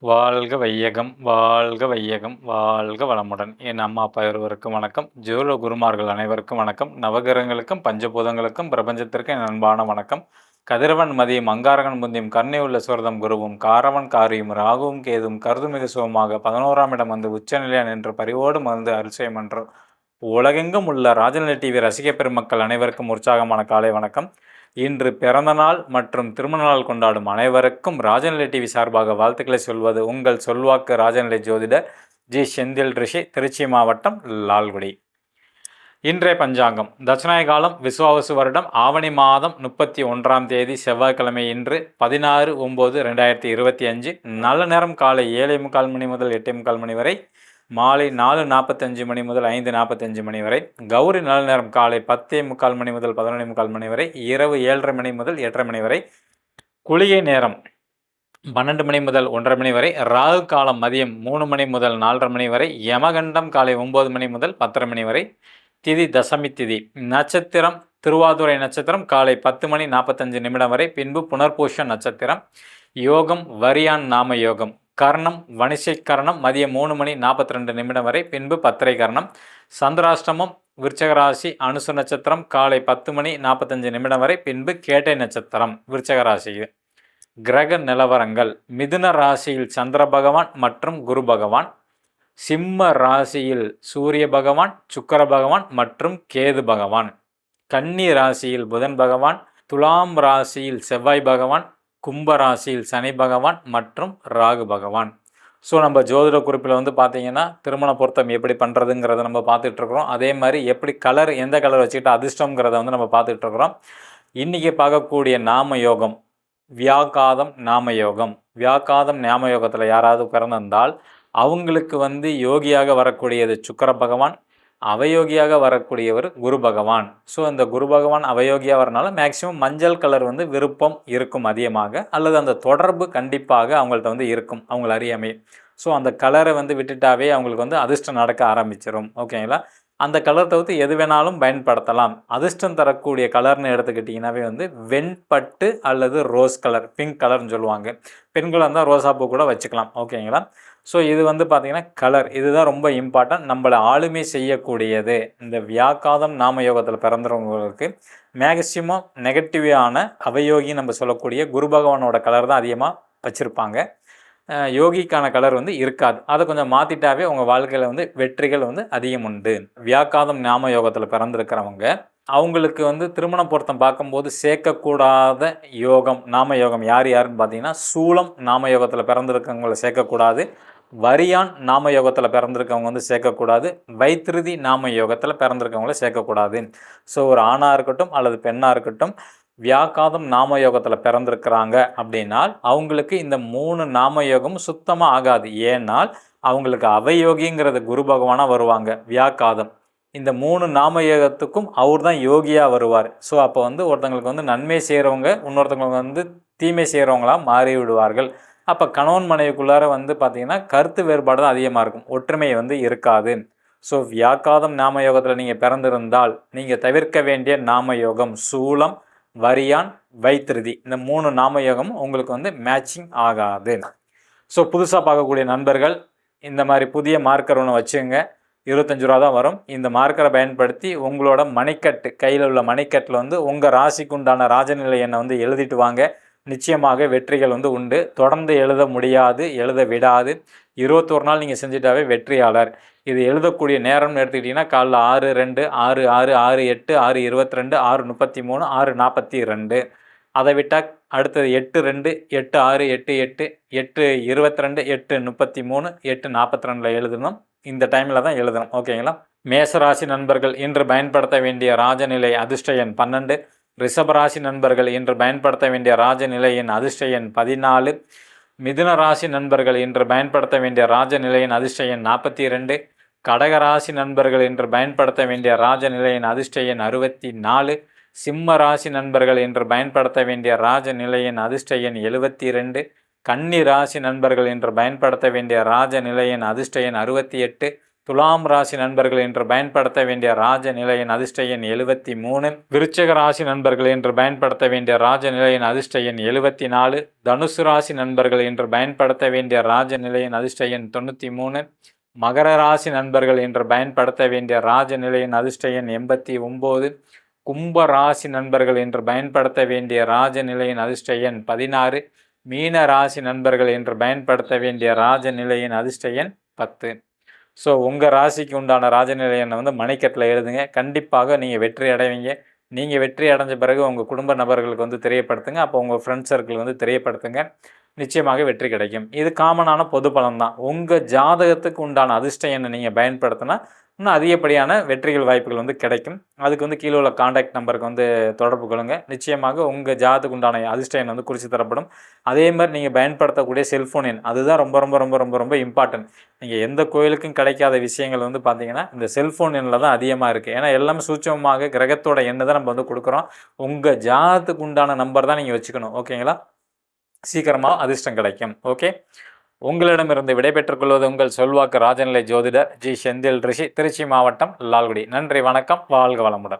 வாழ்க வையகம் வாழ்க வையகம் வாழ்க வளமுடன். என் அம்மா அப்பா இருவருக்கும் வணக்கம். ஜோல குருமார்கள் அனைவருக்கும் வணக்கம். நவகிரகங்களுக்கும் பஞ்சபூதங்களுக்கும் பிரபஞ்சத்திற்கும் என் அன்பான வணக்கம். கதிரவன் மதியம் அங்காரகன் முந்தியும் கருணை உள்ள சுரதம் குருவும் காரவன் காரியும் ராகுவும் கேதும் கருதுமிகு சுகமாக பதினோராம் இடம் வந்து உச்சநிலையா என்று பரிவோடு மருந்து அரிசயம் என்று உலகெங்கும் உள்ள ராஜநிலை டிவி ரசிக பெருமக்கள் அனைவருக்கும் உற்சாகமான காலை வணக்கம். இன்று பிறந்தநாள் மற்றும் திருமண நாள் கொண்டாடும் அனைவருக்கும் ராஜநிலை டிவி சார்பாக வாழ்த்துக்களை சொல்வது உங்கள் சொல்வாக்கு ராஜநிலை ஜோதிடர் ஜி. செந்தில் ரிஷி திருச்சி மாவட்டம் லால்குடி. இன்றைய பஞ்சாங்கம் தட்சிணாய காலம் விசுவாவசு வருடம் ஆவணி மாதம் முப்பத்தி ஒன்றாம் தேதி செவ்வாய்க்கிழமை இன்று பதினாறு ஒம்பது ரெண்டாயிரத்தி இருபத்தி அஞ்சு நல்ல நேரம் காலை ஏழை முக்கால் மணி முதல் எட்டே முக்கால் மணி வரை மாலை நாலு நாற்பத்தஞ்சு மணி முதல் ஐந்து நாற்பத்தஞ்சு மணி வரை கௌரி நல்ல நேரம் காலை பத்தே முக்கால் மணி முதல் பதினொன்று முக்கால் மணி வரை இரவு ஏழரை மணி முதல் எட்டரை மணி வரை குளிகை நேரம் பன்னெண்டு மணி முதல் ஒன்றரை மணி வரை ராகு காலம் மதியம் மூணு மணி முதல் நாலரை மணி வரை யமகண்டம் காலை ஒம்பது மணி முதல் பத்தரை மணி வரை திதி தசமி திதி. நட்சத்திரம் திருவாதுரை நட்சத்திரம் காலை பத்து மணி நாற்பத்தஞ்சு நிமிடம் வரை பின்பு புனர்பூஷ நட்சத்திரம் யோகம் வரியான் நாம யோகம். கர்ணம் வணிசை கர்ணம் மதியம் மூணு மணி நாற்பத்தி ரெண்டு நிமிடம் வரை பின்பு பத்திரை கர்ணம். சந்திராஷ்டமம் விருச்சகராசி அனுசு நட்சத்திரம் காலை பத்து மணி நாற்பத்தஞ்சு நிமிடம் வரை பின்பு கேட்டை நட்சத்திரம் விருச்சகராசி கிரக நிலவரங்கள் மிதுன ராசியில் சந்திர பகவான் மற்றும் குரு பகவான் சிம்ம ராசியில் சூரிய பகவான் சுக்கர பகவான் மற்றும் கேது பகவான். கன்னி ராசியில் புதன் பகவான் துலாம் ராசியில் செவ்வாய் பகவான் கும்பராசியில் சனி பகவான் மற்றும் ராகு பகவான். ஸோ நம்ம ஜோதிட குறிப்பில் வந்து பார்த்தீங்கன்னா திருமண பொருத்தம் எப்படி பண்ணுறதுங்கிறத நம்ம பார்த்துட்ருக்குறோம் அதே மாதிரி எப்படி கலர் எந்த கலர் வச்சுக்கிட்டு அதிர்ஷ்டங்கிறத வந்து நம்ம பார்த்துட்ருக்குறோம் இன்றைக்கி பார்க்கக்கூடிய நாம யோகம் வியாக்காதம் நாம யோகம். வியாக்காதம் நாம யோகத்தில் யாராவது பிறந்திருந்தால் அவங்களுக்கு வந்து யோகியாக வரக்கூடியது சுக்கர பகவான் அவயோகியாக வரக்கூடியவர் குரு பகவான். ஸோ அந்த குரு பகவான் அவயோகியாக வரனால மேக்சிமம் மஞ்சள் கலர் வந்து விருப்பம் இருக்கும் அதிகமாக அல்லது அந்த தொடர்பு கண்டிப்பாக அவங்கள்ட்ட வந்து இருக்கும் அவங்கள அறியாமை ஸோ அந்த கலரை வந்து விட்டுட்டாவே அவங்களுக்கு வந்து அதிர்ஷ்டம் நடக்க ஆரம்பிச்சிடும் ஓகேங்களா அந்த கலர் தவிர்த்து எது வேணாலும் பயன்படுத்தலாம். அதிர்ஷ்டம் தரக்கூடிய கலர்னு எடுத்துக்கிட்டிங்கனாவே வந்து வெண்பட்டு அல்லது ரோஸ் கலர் பிங்க் கலர்னு சொல்லுவாங்க. பெண்களாக இருந்தால் ரோசாப்பூ கூட வச்சுக்கலாம். ஓகேங்களா ஸோ இது வந்து பார்த்திங்கன்னா கலர் இதுதான் ரொம்ப இம்பார்ட்டன்ட் நம்மளை ஆளுமை செய்யக்கூடியது. இந்த வியாக்காதம் நாம யோகத்தில் பிறந்தவங்களுக்கு மேக்சிமம் நெகட்டிவான அவயோகி நம்ம சொல்லக்கூடிய குரு பகவானோட கலர் தான் அதிகமாக வச்சுருப்பாங்க. யோகிக்கான கலர் வந்து இருக்காது. அதை கொஞ்சம் மாற்றிட்டாவே உங்கள் வாழ்க்கையில் வந்து வெற்றிகள் வந்து அதிகம் உண்டு. வியாக்காதம் நாம யோகத்தில் பிறந்திருக்கிறவங்க அவங்களுக்கு வந்து திருமண பொருத்தம் பார்க்கும்போது சேர்க்கக்கூடாத யோகம் நாம யோகம் யார் யாருன்னு பார்த்தீங்கன்னா சூளம் நாம யோகத்தில் பிறந்திருக்கவங்கள சேர்க்கக்கூடாது. வரியான் நாம யோகத்தில் பிறந்திருக்கவங்க வந்து சேர்க்கக்கூடாது. வைத்திருதி நாம யோகத்தில் பிறந்திருக்கவங்கள சேர்க்கக்கூடாது. ஸோ ஒரு ஆணாக இருக்கட்டும் அல்லது பெண்ணாக இருக்கட்டும் வியாக்காதம் நாம யோகத்தில் பிறந்திருக்கிறாங்க அப்படின்னால் அவங்களுக்கு இந்த மூணு நாம யோகம் சுத்தமாக ஆகாது. ஏன்னால் அவங்களுக்கு அவயோகிங்கிறது குரு பகவானாக வருவாங்க வியாக்காதம். இந்த மூணு நாம யோகத்துக்கும் அவர் தான் யோகியாக வருவார். ஸோ அப்போ வந்து ஒருத்தங்களுக்கு வந்து நன்மை செய்கிறவங்க இன்னொருத்தவங்களுக்கு வந்து தீமை செய்கிறவங்களாக மாறி விடுவார்கள். அப்போ கணவன் மனைவிக்குள்ளார வந்து பார்த்திங்கன்னா கருத்து வேறுபாடு தான் அதிகமாக இருக்கும். ஒற்றுமை வந்து இருக்காது. ஸோ வியாக்காதம் நாம யோகத்தில் நீங்கள் பிறந்திருந்தால் நீங்கள் தவிர்க்க வேண்டிய நாம யோகம் சூலம் வரியான் வைத்திருதி. இந்த மூணு நாமயோகமும் உங்களுக்கு வந்து மேட்சிங் ஆகாது. ஸோ புதுசாக பார்க்கக்கூடிய நண்பர்கள் இந்த மாதிரி புதிய மார்க்கர் ஒன்று வச்சுங்க. இருபத்தஞ்சு ரூபா தான் வரும். இந்த மார்க்கரை பயன்படுத்தி உங்களோட மணிக்கட்டு கையில் உள்ள மணிக்கட்டில் வந்து உங்கள் ராசிக்கு உண்டான ராஜநிலை எண்ணை வந்து எழுதிட்டு வாங்க. நிச்சயமாக வெற்றிகள் வந்து உண்டு. தொடர்ந்து எழுத முடியாது எழுத விடாது. இருபத்தோரு நாள் நீங்கள் செஞ்சிட்டாவே வெற்றியாளர். இது எழுதக்கூடிய நேரம்னு எடுத்துக்கிட்டிங்கன்னா காலைல ஆறு ரெண்டு ஆறு ஆறு ஆறு எட்டு ஆறு இருபத்தி ரெண்டு ஆறு முப்பத்தி மூணு ஆறு நாற்பத்தி ரெண்டு அதை விட்டால் அடுத்தது எட்டு ரெண்டு எட்டு ஆறு எட்டு எட்டு எட்டு இருபத்தி ரெண்டு எட்டு முப்பத்தி மூணு எட்டு நாற்பத்தி ரெண்டில் எழுதணும். இந்த டைமில் தான் எழுதணும். ஓகேங்களா? மேசராசி நண்பர்கள் இன்று பயன்படுத்த வேண்டிய ராஜநிலை அதிர்ஷ்ட எண் பன்னெண்டு. ரிஷபராசி நண்பர்கள் இன்று பயன்படுத்த வேண்டிய ராஜநிலை எண் அதிர்ஷ்ட எண் பதினாலு. மிதுன ராசி நண்பர்கள் இன்று பயன்படுத்த வேண்டிய ராஜநிலையின் அதிர்ஷ்ட எண் நாற்பத்தி இரண்டு கடகராசி நண்பர்கள் என்று பயன்படுத்த வேண்டிய ராஜநிலையின் அதிர்ஷ்ட எண் அறுபத்தி நாலு சிம்ம ராசி நண்பர்கள் என்று பயன்படுத்த வேண்டிய ராஜநிலையின் அதிர்ஷ்ட எண் எழுபத்தி ரெண்டு கன்னி ராசி நண்பர்கள் என்று பயன்படுத்த வேண்டிய ராஜநிலையின் அதிர்ஷ்ட எண் அறுபத்தி எட்டு துலாம் ராசி நண்பர்கள் என்று பயன்படுத்த வேண்டிய ராஜ நிலையின் அதிர்ஷ்ட எண் எழுபத்தி மூணு விருச்சக ராசி நண்பர்கள் என்று பயன்படுத்த வேண்டிய ராஜ நிலையின் அதிர்ஷ்ட எண் எழுபத்தி நாலு தனுசு ராசி நண்பர்கள் என்று பயன்படுத்த வேண்டிய ராஜ நிலையின் அதிர்ஷ்ட எண் தொண்ணூற்றி மூணு மகர ராசி நண்பர்கள் என்று பயன்படுத்த வேண்டிய ராஜ நிலையின் அதிர்ஷ்ட எண் எண்பத்தி ஒம்பது கும்ப ராசி நண்பர்கள் என்று பயன்படுத்த வேண்டிய ராஜ நிலையின் அதிர்ஷ்ட எண் பதினாறு மீன ராசி நண்பர்கள் என்று பயன்படுத்த வேண்டிய ராஜ நிலையின் அதிர்ஷ்ட எண் பத்து. ஸோ உங்கள் ராசிக்கு உண்டான ராஜநிலையனை வந்து மணிக்கட்டில் எழுதுங்க. கண்டிப்பாக நீங்கள் வெற்றி அடைவீங்க. நீங்கள் வெற்றி அடைஞ்ச பிறகு உங்கள் குடும்ப நபர்களுக்கு வந்து தெரியப்படுத்துங்க. அப்போ உங்கள் ஃப்ரெண்ட் சர்க்கிள் வந்து தெரியப்படுத்துங்க. நிச்சயமாக வெற்றி கிடைக்கும். இது காமனான பொது பலன் தான். உங்கள் ஜாதகத்துக்கு உண்டான அதிர்ஷ்டம் என்ன நீங்கள் பயன்படுத்தினா இன்னும் அதிகப்படியான வெற்றிகள் வாய்ப்புகள் வந்து கிடைக்கும். அதுக்கு வந்து கீழே உள்ள காண்டாக்ட் நம்பருக்கு வந்து தொடர்பு கொள்ளுங்க. நிச்சயமாக உங்கள் ஜாதத்துக்கு உண்டான அதிர்ஷ்ட எண் வந்து குறித்து தரப்படும். அதே மாதிரி நீங்கள் பயன்படுத்தக்கூடிய செல்ஃபோன் எண் அதுதான் ரொம்ப ரொம்ப ரொம்ப ரொம்ப ரொம்ப இம்பார்ட்டன்ட் நீங்கள் எந்த கோயிலுக்கும் கிடைக்காத விஷயங்கள் வந்து பார்த்தீங்கன்னா இந்த செல்ஃபோன் எண்ணில் தான் அதிகமாக இருக்குது ஏன்னா எல்லாமே சூட்சமாக கிரகத்தோட எண்ணை தான் நம்ம வந்து கொடுக்குறோம். உங்கள் ஜாதத்துக்கு உண்டான நம்பர் தான் நீங்கள் வச்சுக்கணும். ஓகேங்களா? சீக்கிரமாக அதிர்ஷ்டம் கிடைக்கும். ஓகே? உங்களிடமிருந்து விடைபெற்றுக் கொள்வது உங்கள் சொல்வாக்கு ராஜநிலை ஜோதிடர் ஜி செந்தில் ரிஷி திருச்சி மாவட்டம் லால்குடி. நன்றி வணக்கம் வாழ்க வளமுடன்.